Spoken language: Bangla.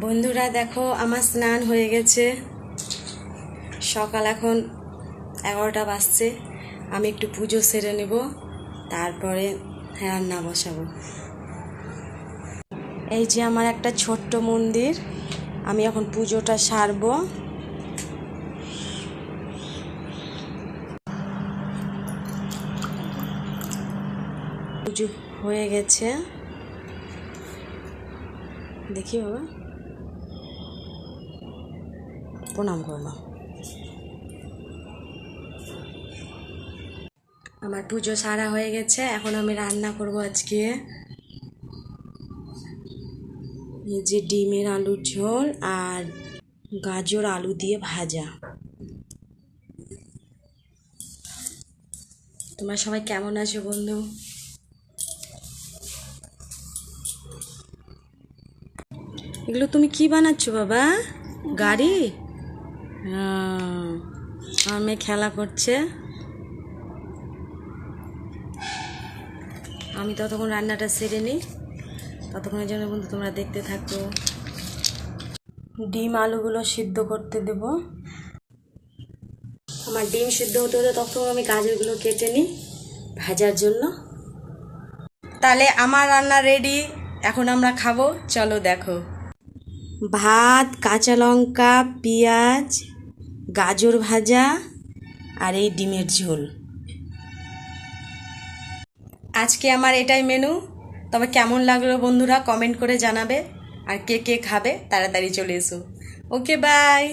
বন্ধুরা, দেখো, আমার স্নান হয়ে গেছে। সকাল এখন এগারোটা বাজছে। আমি একটু পুজো সেরে নেব, তারপরে রান্না বসাবো। এই যে আমার একটা ছোট্ট মন্দির, আমি এখন পুজোটা সারবো। পুজো হয়ে গেছে। দেখি বাবা। প্রণাম করলাম আমার পুজো সারা হয়ে গেছে, এখন আমি রান্না করব আজকে। এই যে ডিমের আলুর ঝোল আর গাজর আলু দিয়ে ভাজা। তোমরা সবাই কেমন আছো বন্ধু? এগুলো তুমি কি বানাচ্ছো বাবা? গাড়ি? মেয়ে খেলা করছে। আমি ততক্ষণ রান্নাটা সেরে নিই। ততক্ষণের জন্য বন্ধু তোমরা দেখতে থাকো। ডিম আলুগুলো সিদ্ধ করতে দেব। আমার ডিম সিদ্ধ হতে হতে তখন আমি গাজরগুলো কেটে নিই ভাজার জন্য। তাহলে আমার রান্না রেডি এখন আমরা খাব। চলো দেখো। ভাত, কাঁচা লঙ্কা, পেঁয়াজ গাজর ভাজা আর এই ডিমের ঝোল। আজকে আমার এটাই মেনু তবে কেমন লাগল বন্ধুরা কমেন্ট করে জানাবে। আর কে কে খাবে, তাড়াতাড়ি চলে এসো। Okay bye